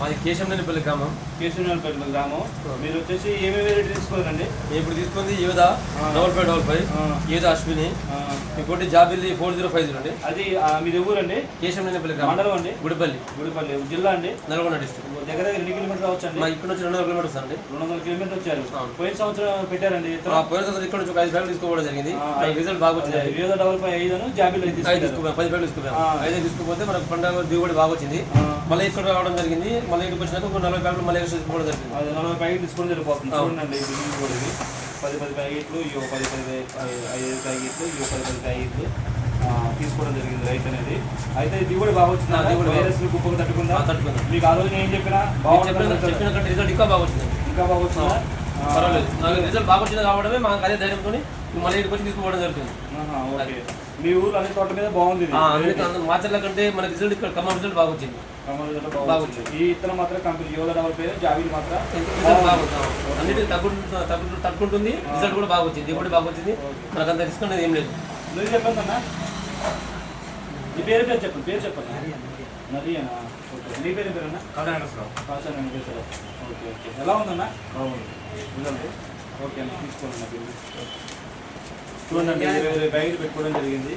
మాది కేశంనేనిపల్లి గ్రామం. కేశవనాలపేట గ్రామం. మీరు వచ్చేసి ఏమేమి వెరైటీ తీసుకోవాలండి ఇప్పుడు తీసుకుంది యువత ఆ. Double five double five. యువత అశ్విని ఇంకోటి జాబిల్లి ఫోర్ జీరో ఫైవ్ జీరో అండి. అది మీది ఊరండి? కేశంనేనిపల్లి గ్రామం. మండలం అండి? గుడిపల్లి. గుడిపల్లి జిల్లా అండి? నల్గొండ డిస్ట్రిక్ట్. దగ్గర దగ్గర ఎన్ని కిలోమీటర్ అవచ్చు అండి మా ఇక్కడ నుంచి రెండు వందల కిలోమీటర్స్ అండి రెండు వందల కిలోమీటర్ వచ్చారు. పోయిన సంవత్సరం పెట్టారండి పోయిన సంవత్సరం ఇక్కడ నుంచి ఒక ఐదు ఫ్యామిలీ తీసుకోవడం జరిగింది. రిజల్ట్ బాగా వచ్చింది. వివిధ డబల్ పై ఐదు జాబీలు ఐదు పది ఫ్యామిలీ తీసుకుపోయాం. ఆ. ఐదు తీసుకుపోతే మనకు పండుగ దిగుబడి బాగా వచ్చింది. మళ్ళీ ఇక్కడ రావడం జరిగింది. మళ్ళీ ఇక్కడికి వచ్చినాక ఒక నలభై ఫ్యామిలీ మళ్ళీ ఎక్స్ట్రా తీసుకోవడం జరిగింది. అది నలభై ప్యాకెట్ సరిపోతుంది. అవును. చూడండి కూడా ఇది. పది పది ప్యాకెట్లు ఇవి ఒక పది పది ఐదు ప్యాకెట్లు ఇవి పది పది ప్యాకెట్లు తీసుకోవడం జరిగింది రైతు అనేది. అయితే దిగుబడి బాగా వచ్చింది? వైరస్ కుప్పకు తట్టుకుందా? తట్టుకుంది. మీకు ఆ రోజు నేను చెప్పినా చెప్పిన రిజల్ట్ ఇంకా బాగా వచ్చింది. ఇంకా బాగా వచ్చిందా? పర్వాలేదు. నాకు రిజల్ట్ బాగా వచ్చింది కావడమే మాకు అదే ధైర్యంతో మళ్ళీ ఇక్కడికి వచ్చి తీసుకోవడం జరుగుతుంది. ఓకే. మీ ఊరు అన్ని తోట మీద బాగుంది ఇది. మాచర్ల కంటే మన రిజల్ట్ ఇక్కడ ఖమ్మం రిజల్ట్ బాగా వచ్చింది. కమల్ జిల్లా బాగా బాగా వచ్చింది. ఈ ఇత్తనం మాత్రం కంపెనీ యోగా డబల్ పేరు జాబీలు మాత్రం రిజల్ట్ బాగా వచ్చింది అన్నిటికీ తగ్గుంటు తగ్గు తట్టుకుంటుంది రిజల్ట్ కూడా బాగా వచ్చింది. దిగుబడి బాగా వచ్చింది. మనకు అంత రిస్క్ అనేది ఏం లేదు. నువ్వు చెప్పండి అన్న. నీ పేరు పేరు చెప్పండి. పేరు చెప్పండి. నదియనా ఓకే. నీ పేరు పేరు అన్న? Kasa Venkateswara okay okay. ఎలా ఉందన్న? ఉందండి ఓకే అన్న తీసుకోండి నా బిల్లు చూడండి. ప్యాకెట్ పెట్టుకోవడం జరిగింది.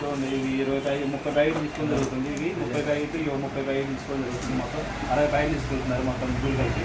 చూడండి ఇవి ఇరవై ప్యాకెట్ ముప్పై ప్యాకెట్ తీసుకోవడం జరుగుతుంది. ఇవి ముప్పై ప్యాకెట్ ఇవి ముప్పై ప్యాకెట్ తీసుకోవడం జరుగుతుంది మొత్తం అరవై ప్యాకెట్ తీసుకుంటున్నారు మొత్తం ముగ్గురు కలిపి.